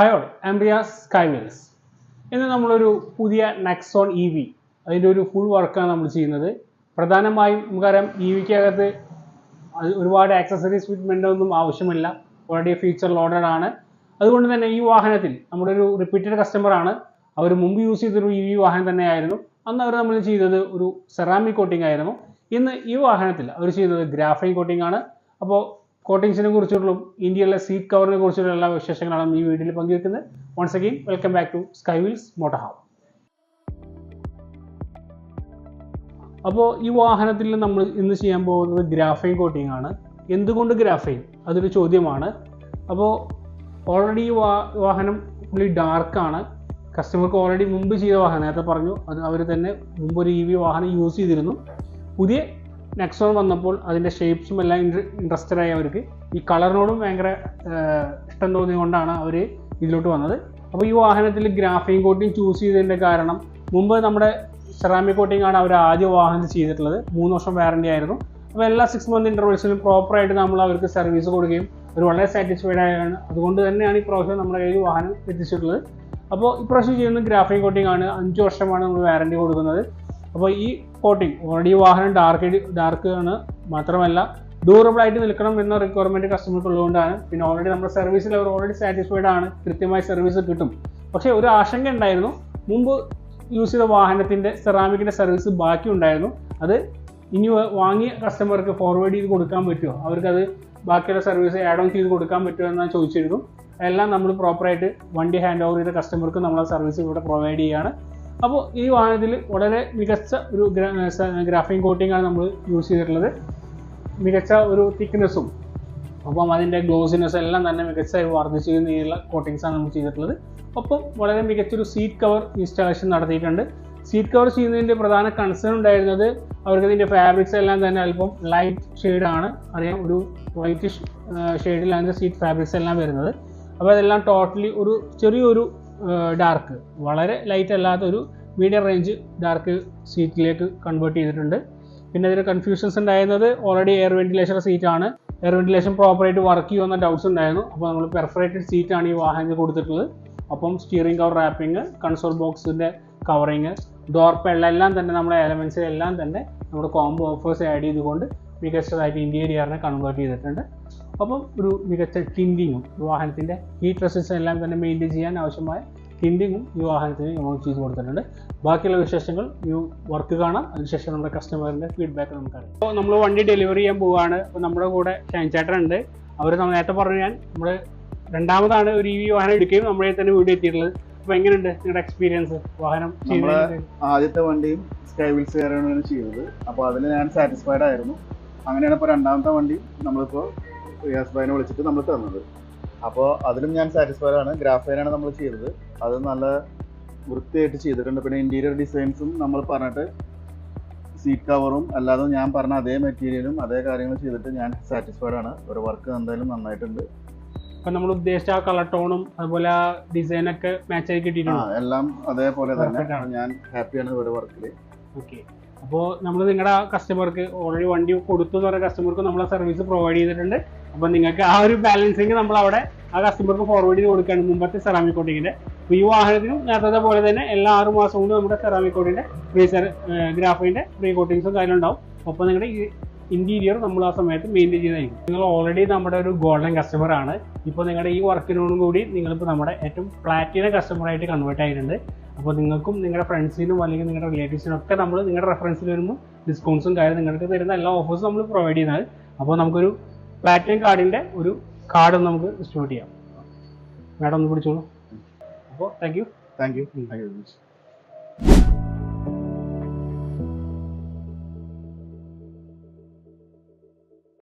ഹയോൾ ആംബ്രിയ സ്കൈവെൽസ് ഇന്ന് നമ്മളൊരു പുതിയ നെക്സോൺ ഇ വി അതിന്റെ ഒരു ഫുൾ വർക്കാണ് നമ്മൾ ചെയ്യുന്നത്. പ്രധാനമായും നമുക്കറിയാം ഇ വിക്കകത്ത് അത് ഒരുപാട് ആക്സസറീസ് ഫിറ്റ്മെന്റ് ഒന്നും ആവശ്യമില്ല. ഓൾറെഡി ഫീച്ചർ ലോഡഡ് ആണ്. അതുകൊണ്ട് തന്നെ ഈ വാഹനത്തിൽ നമ്മുടെ ഒരു റിപ്പീറ്റഡ് കസ്റ്റമർ ആണ്. അവർ മുമ്പ് യൂസ് ചെയ്തൊരു ഇ വി വാഹനം തന്നെയായിരുന്നു. അന്ന് അവർ നമ്മൾ ചെയ്തത് ഒരു സെറാമിക് കോട്ടിംഗ് ആയിരുന്നു. ഇന്ന് ഈ വാഹനത്തിൽ അവർ ചെയ്തത് ഗ്രാഫൈൻ കോട്ടിംഗ് ആണ്. അപ്പോൾ കോട്ടിങ്സിനെ കുറിച്ചുള്ള ഇന്ത്യയിലെ സീറ്റ് കവറിനെ കുറിച്ചുള്ള എല്ലാ വിശേഷങ്ങളാണ് ഈ വീഡിയോയിൽ പങ്കുവെക്കുന്നത്. Once again welcome back to Sky Wheels motor അപ്പോൾ ഈ വാഹനത്തിൽ നമ്മൾ ഇന്ന് ചെയ്യാൻ പോകുന്നത് ഗ്രാഫൈൻ കോട്ടിംഗ് ആണ്. എന്തുകൊണ്ട് ഗ്രാഫൈൻ അതൊരു ചോദ്യമാണ്. അപ്പോൾ ഓൾറെഡി ഈ വാഹനം ഫുള്ളി ഡാർക്കാണ് കസ്റ്റമർക്ക് ഓൾറെഡി മുമ്പ് ചെയ്ത വാഹനം നേരത്തെ പറഞ്ഞു അത് അവർ തന്നെ മുമ്പ് ഒരു ഇ വി വാഹനം യൂസ് ചെയ്തിരുന്നു. പുതിയ നെക്സോൺ വന്നപ്പോൾ അതിന്റെ ഷേപ്സും എല്ലാം ഇൻട്രസ്റ്റഡ് ആയി അവർക്ക്. ഈ കളറിനോടും ഭയങ്കര ഇഷ്ടം തോന്നിയതുകൊണ്ടാണ് അവർ ഇതിലോട്ട് വന്നത്. അപ്പോൾ ഈ വാഹനത്തിൽ ഗ്രാഫിൻ കോട്ടിങ് ചൂസ് ചെയ്തതിന്റെ കാരണം മുമ്പ് നമ്മുടെ സെറാമിക് കോട്ടിംഗ് ആണ് അവർ ആദ്യ വാഹനത്തിൽ ചെയ്തിട്ടുള്ളത്. മൂന്ന് വർഷം വാറണ്ടി ആയിരുന്നു. അപ്പോൾ എല്ലാ സിക്സ് മന്ത് ഇന്റർവെൽസിലും പ്രോപ്പറായിട്ട് നമ്മൾ അവർക്ക് സർവീസ് കൊടുക്കുകയും അവർ വളരെ സാറ്റിസ്ഫൈഡ് ആയാണ്. അതുകൊണ്ട് തന്നെയാണ് ഈ പ്രാവശ്യം നമ്മുടെ കയ്യിൽ വാഹനം എത്തിച്ചിട്ടുള്ളത്. അപ്പോൾ ഇപ്രാവശ്യം ചെയ്യുന്ന ഗ്രാഫിക് കോട്ടിംഗ് ആണ്. അഞ്ച് വർഷമാണ് നമ്മൾ വാറണ്ടി കൊടുക്കുന്നത്. അപ്പോൾ ഈ കോട്ടിംഗ് ഓൾറെഡി വാഹനം ഡാർക്ക് ഡാർക്ക് ആണ്. മാത്രമല്ല ഡ്യൂറബിൾ ആയിട്ട് നിൽക്കണം എന്ന റിക്വയർമെന്റ് കസ്റ്റമർക്ക് ഉള്ളതുകൊണ്ടാണ്. പിന്നെ ഓൾറെഡി നമ്മുടെ സർവീസിൽ അവർ ഓൾറെഡി സാറ്റിസ്ഫൈഡ് ആണ്. കൃത്യമായി സർവീസ് കിട്ടും. പക്ഷേ ഒരു ആശങ്ക ഉണ്ടായിരുന്നു. മുമ്പ് യൂസ് ചെയ്ത വാഹനത്തിന്റെ സെറാമിക്കിന്റെ സർവീസ് ബാക്കി ഉണ്ടായിരുന്നു. അത് ഇനി വാങ്ങിയ കസ്റ്റമർക്ക് ഫോർവേഡ് ചെയ്ത് കൊടുക്കാൻ പറ്റുമോ? അവർക്കത് ബാക്കിയുള്ള സർവീസ് ആഡ് ഓൺ ചെയ്ത് കൊടുക്കാൻ പറ്റുമോ എന്നാണ് ചോദിച്ചിരുന്നു. എല്ലാം നമ്മൾ പ്രോപ്പറായിട്ട് വണ്ടി ഹാൻഡ് ഓവർ ചെയ്ത കസ്റ്റമർക്ക് നമ്മൾ സർവീസ് ഇവിടെ പ്രൊവൈഡ് ചെയ്യുകയാണ് അപ്പോൾ ഈ വാഹനത്തിൽ വളരെ മികച്ച ഒരു ഗ്രാഫിൻ കോട്ടിംഗ് ആണ് നമ്മൾ യൂസ് ചെയ്തിട്ടുള്ളത്. മികച്ച ഒരു തിക്നെസ്സും അപ്പം അതിന്റെ ഗ്ലോസിനെസ് എല്ലാം തന്നെ മികച്ച വർദ്ധിച്ചു രീതിയിലുള്ള കോട്ടിങ്സാണ് നമ്മൾ ചെയ്തിട്ടുള്ളത്. ഒപ്പം വളരെ മികച്ചൊരു സീറ്റ് കവർ ഇൻസ്റ്റാളേഷൻ നടത്തിയിട്ടുണ്ട്. സീറ്റ് കവർ ചെയ്യുന്നതിന്റെ പ്രധാന കൺസേൺ ഉണ്ടായിരുന്നത് അവർക്ക് ഇതിന്റെ ഫാബ്രിക്സ് എല്ലാം തന്നെ അല്പം ലൈറ്റ് ഷെയ്ഡാണ് അറിയാം ഒരു വൈറ്റിഷ് ഷെയ്ഡിലാണ് സീറ്റ് ഫാബ്രിക്സ് എല്ലാം വരുന്നത്. അപ്പോൾ അതെല്ലാം ടോട്ടലി ഒരു ചെറിയൊരു ഡാർക്ക് വളരെ ലൈറ്റ് അല്ലാത്ത ഒരു മീഡിയം റേഞ്ച് ഡാർക്ക് സീറ്റിലേക്ക് കൺവേർട്ട് ചെയ്തിട്ടുണ്ട്. പിന്നെ അതിന് കൺഫ്യൂഷൻസ് ഉണ്ടായിരുന്നത് ഓൾറെഡി എയർ വെന്റിലേഷൻ സീറ്റാണ് എയർ വെന്റിലേഷൻ പ്രോപ്പറായിട്ട് വർക്ക് ചെയ്യുമെന്ന ഡൗട്ട്സ് ഉണ്ടായിരുന്നു. അപ്പോൾ നമ്മൾ പെർഫറേറ്റഡ് സീറ്റാണ് ഈ വാഹനത്തിൽ കൊടുത്തിട്ടുള്ളത്. അപ്പം സ്റ്റിയറിംഗ് കവർ റാപ്പിംഗ് കൺസോൾ ബോക്സിന്റെ കവറിങ് ഡോർ എല്ലാം തന്നെ നമ്മുടെ എലമെൻസ് എല്ലാം തന്നെ നമ്മുടെ കോംബോ ഓഫേഴ്സ് ആഡ് ചെയ്തുകൊണ്ട് മികച്ചതായിട്ട് ഇന്റീരിയറിനെ കൺവേർട്ട് ചെയ്തിട്ടുണ്ട്. അപ്പം ഒരു മികച്ച ടിൻഡിങ്ങും വാഹനത്തിന്റെ ഹീറ്റ് റെസിസ്റ്റൻസ് എല്ലാം തന്നെ മെയിന്റെയിൻ ചെയ്യാൻ ആവശ്യമായ ടിൻഡിങ്ങും ഈ വാഹനത്തിന് നമ്മൾ ചെയ്ത് കൊടുത്തിട്ടുണ്ട്. ബാക്കിയുള്ള വിശേഷങ്ങൾ ഈ വർക്ക് കാണാം. അതിനുശേഷം നമ്മുടെ കസ്റ്റമറിന്റെ ഫീഡ്ബാക്ക് നമുക്കറിയാം. അപ്പോൾ നമ്മൾ വണ്ടി ഡെലിവറി ചെയ്യാൻ പോവുകയാണ്. അപ്പോൾ നമ്മുടെ കൂടെ ചേട്ടൻ ഉണ്ട് അവർ നമ്മൾ നേരത്തെ പറഞ്ഞു ഞാൻ നമ്മൾ രണ്ടാമതാണ് ഒരു ഇ വി വാഹനം എടുക്കുകയും നമ്മുടെ തന്നെ വീട് എത്തിയിട്ടുള്ളത്. അപ്പോൾ എങ്ങനെയുണ്ട് നിങ്ങളുടെ എക്സ്പീരിയൻസ് വാഹനം ആദ്യത്തെ വണ്ടിയും സ്കൈ വീൽസ് കയറാണ് ചെയ്തത് അപ്പോൾ അതിൽ ഞാൻ സാറ്റിസ്ഫൈഡ് ആയിരുന്നു. അങ്ങനെയാണ് ഇപ്പോൾ രണ്ടാമത്തെ വണ്ടി. നമ്മളിപ്പോൾ റിയാസ് ഭായിനെ വിളിച്ചിട്ട് നമ്മൾ തന്നത്. അപ്പോൾ അതിലും ഞാൻ സാറ്റിസ്ഫൈഡ് ആണ്. ഗ്രാഫൈനാണ് നമ്മൾ ചെയ്തത്. അത് നല്ല വൃത്തിയായിട്ട് ചെയ്തിട്ടുണ്ട്. പിന്നെ ഇന്റീരിയർ ഡിസൈൻസും നമ്മൾ പറഞ്ഞിട്ട് സീറ്റ് കവറും അല്ലാതെ ഞാൻ പറഞ്ഞ അതേ മെറ്റീരിയലും അതേ കാര്യങ്ങൾ ചെയ്തിട്ട് ഞാൻ സാറ്റിസ്ഫൈഡ് ആണ്. ഒരു വർക്ക് എന്തായാലും നന്നായിട്ടുണ്ട്. ഇപ്പൊ നമ്മൾ ഉദ്ദേശിച്ച ആ കളർ ടോണും അതുപോലെ ആ ഡിസൈനൊക്കെ മാച്ച് ആയി കിട്ടിയിട്ടുണ്ട്? എല്ലാം അതേപോലെ തന്നെ. ഞാൻ ഹാപ്പിയാണ് ഒരു വർക്കിൽ ഓക്കെ അപ്പോൾ നമ്മൾ നിങ്ങളുടെ കസ്റ്റമർക്ക് ഓൾറെഡി വണ്ടി കൊടുത്തു എന്ന് പറയുന്ന കസ്റ്റമർക്ക് നമ്മൾ ആ സർവീസ് പ്രൊവൈഡ് ചെയ്തിട്ടുണ്ട്. അപ്പോൾ നിങ്ങൾക്ക് ആ ഒരു ബാലൻസിങ് നമ്മൾ അവിടെ ആ കസ്റ്റമർക്ക് ഫോർവേഡ് ചെയ്ത് കൊടുക്കുകയാണ് മുമ്പത്തെ സെറാമിക് കോട്ടിങ്ങിന്റെ അപ്പോൾ ഈ വാഹനത്തിനും നേരത്തെ പോലെ തന്നെ എല്ലാ ആറ് മാസം കൊണ്ട് നമ്മുടെ സെറാമിക് കോട്ടിന്റെ ഫ്രീ ഗ്രാഫിന്റെ ഫ്രീ കോട്ടിങ്സും കാര്യം ഉണ്ടാവും അപ്പോൾ നിങ്ങളുടെ ഈ ഇന്റീരിയർ നമ്മൾ ആ സമയത്ത് മെയിന്റെയിൻ ചെയ്തായിരിക്കും. നിങ്ങൾ ഓൾറെഡി നമ്മുടെ ഒരു ഗോൾഡൻ കസ്റ്റമർ ആണ്. ഇപ്പോൾ നിങ്ങളുടെ ഈ വർക്കിനോടും കൂടി നിങ്ങളിപ്പോൾ നമ്മുടെ ഏറ്റവും പ്ലാറ്റിന കസ്റ്റമറായിട്ട് കൺവേർട്ട് ആയിട്ടുണ്ട്. അപ്പോൾ നിങ്ങൾക്കും നിങ്ങളുടെ ഫ്രണ്ട്സിനും അല്ലെങ്കിൽ നിങ്ങളുടെ റിലേറ്റീവ്സിനും ഒക്കെ നമ്മൾ നിങ്ങളുടെ റെഫറൻസിൽ വരുമ്പോൾ ഡിസ്കൗണ്ട്സും കാര്യം നിങ്ങൾക്ക് തരുന്ന എല്ലാ ഓഫേഴ്സും നമ്മൾ പ്രൊവൈഡ് ചെയ്യുന്നത്. അപ്പോൾ നമുക്കൊരു പ്ലാറ്റിനം കാർഡിന്റെ ഒരു കാർഡ് നമുക്ക് ഡിസ്ട്രിബ്യൂട്ട് ചെയ്യാം. മാഡം ഒന്ന് പിടിച്ചോളൂ. അപ്പോൾ thank you thank you thank you